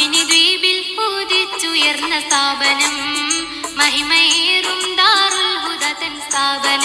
അമിനി ദ്വീപിൽ പൂതിച്ചുയർന്ന സ്ഥാപനം. മഹിമയേറും ദാറുൽ ഹുദ തൻ സ്ഥാപനം.